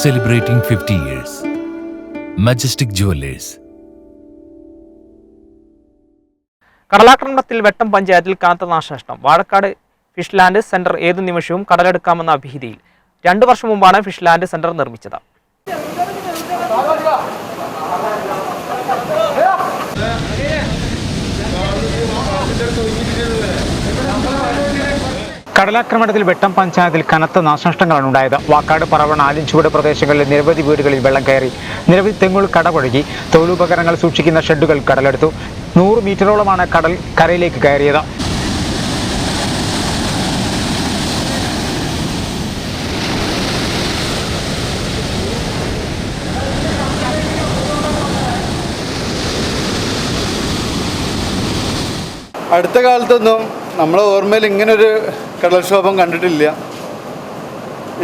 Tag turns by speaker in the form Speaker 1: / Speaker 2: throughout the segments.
Speaker 1: celebrating 50 years. Majestic Jewelers.
Speaker 2: കടലാക്രമണത്തിൽ Vettam പഞ്ചായത്തിൽ കനത്ത നാശനഷ്ടം വാഴക്കാട് ഫിഷ് ലാൻഡ് സെന്റർ ഏതു നിമിഷവും കടലെടുക്കാമെന്ന ഭീതിയിൽ രണ്ടു വർഷം മുമ്പാണ് ഫിഷ് ലാൻഡ് സെന്റർ നിർമ്മിച്ചത്
Speaker 3: കടലാക്രമണത്തിൽ വെട്ടം പഞ്ചായത്തിൽ കനത്ത നാശനഷ്ടങ്ങളാണ് ഉണ്ടായത്. വാക്കാട് പറവണ ആലിൻചുവട് പ്രദേശങ്ങളിലെ നിരവധി വീടുകളിൽ വെള്ളം കയറി. നിരവധി തെങ്ങുകൾ കടപൊഴുകി. തൊഴിലുപകരണങ്ങൾ സൂക്ഷിക്കുന്ന ഷെഡുകൾ കടലെടുത്തു. നൂറ് മീറ്ററോളമാണ് കടൽ കരയിലേക്ക് കയറിയത്.
Speaker 4: അടുത്ത കാലത്തൊന്നും നമ്മളെ ഓർമ്മയിൽ ഇങ്ങനൊരു കടൽക്ഷോഭം കണ്ടിട്ടില്ല.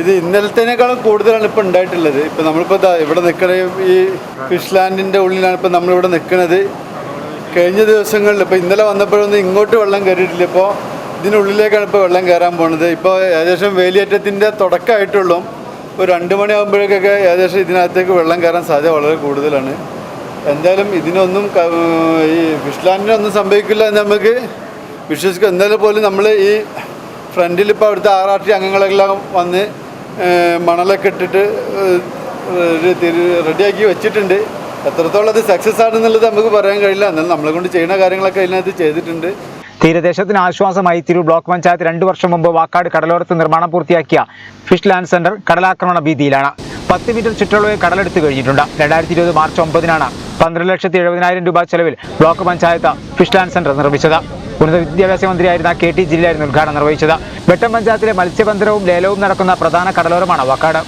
Speaker 4: ഇത് ഇന്നലത്തേനേക്കാളും കൂടുതലാണ് ഇപ്പോൾ ഉണ്ടായിട്ടുള്ളത്. ഇപ്പോൾ നമ്മളിപ്പോൾ ഇവിടെ നിൽക്കണ ഈ ഫിഷ് ലാൻഡിന്റെ ഉള്ളിലാണ് ഇപ്പോൾ നമ്മളിവിടെ നിൽക്കുന്നത് കഴിഞ്ഞ ദിവസങ്ങളിൽ ഇപ്പോൾ ഇന്നലെ വന്നപ്പോഴൊന്നും ഇങ്ങോട്ട് വെള്ളം കയറിയിട്ടില്ല. ഇപ്പോൾ ഇതിനുള്ളിലേക്കാണ് ഇപ്പോൾ വെള്ളം കയറാൻ പോണത്. ഇപ്പോൾ ഏകദേശം വേലിയേറ്റത്തിന്റെ തുടക്കമായിട്ടുള്ളൂ. ഒരു രണ്ട് മണിയാകുമ്പോഴേക്കൊക്കെ ഏകദേശം ഇതിനകത്തേക്ക് വെള്ളം കയറാൻ സാധ്യത വളരെ കൂടുതലാണ്. എന്തായാലും ഇതിനൊന്നും ഈ ഫിഷ് ലാൻഡിനൊന്നും സംഭവിക്കില്ല എന്ന് നമുക്ക് വിശ്വസിക്കും. എന്നാലും പോലും നമ്മൾ ഈ ഫ്രണ്ടിൽ ഇപ്പോൾ അവിടുത്തെ ആർ അംഗങ്ങളെല്ലാം വന്ന് മണലൊക്കെ ഇട്ടിട്ട് റെഡിയാക്കി വെച്ചിട്ടുണ്ട്. എത്രത്തോളം അത് സക്സസ് ആണെന്നുള്ളത് നമുക്ക് പറയാൻ കഴിയില്ല. എന്നാലും നമ്മളെ കൊണ്ട് ചെയ്യുന്ന കാര്യങ്ങളൊക്കെ അതിനകത്ത് ചെയ്തിട്ടുണ്ട്.
Speaker 3: തീരദേശത്തിന് ആശ്വാസമായി തിരു ബ്ലോക്ക് പഞ്ചായത്ത് രണ്ടു വർഷം മുമ്പ് വാക്കാട് കടലോരത്ത് നിർമ്മാണം പൂർത്തിയാക്കിയ ഫിഷ് ലാൻഡ് സെന്റർ കടലാക്രമണ ഭീതിയിലാണ്. പത്ത് മീറ്റർ ചുറ്റളവിൽ കടലെടുത്ത് കഴിഞ്ഞിട്ടുണ്ട്. രണ്ടായിരത്തി ഇരുപത് മാർച്ച് ഒമ്പതിനാണ് പന്ത്രണ്ട് ലക്ഷത്തി എഴുപതിനായിരം രൂപ ചെലവിൽ block panchayat fish land centre നിർമ്മിച്ചത്. ഉന്നത വിദ്യാഭ്യാസ മന്ത്രിയായിരുന്ന കെ ടി ജില്ലയായിരുന്നു ഉദ്ഘാടനം നിർവഹിച്ചത്. വെട്ടം പഞ്ചായത്തിലെ മത്സ്യബന്ധനവും ലേലവും നടക്കുന്ന പ്രധാന കടലോരമാണ് വാക്കാട്.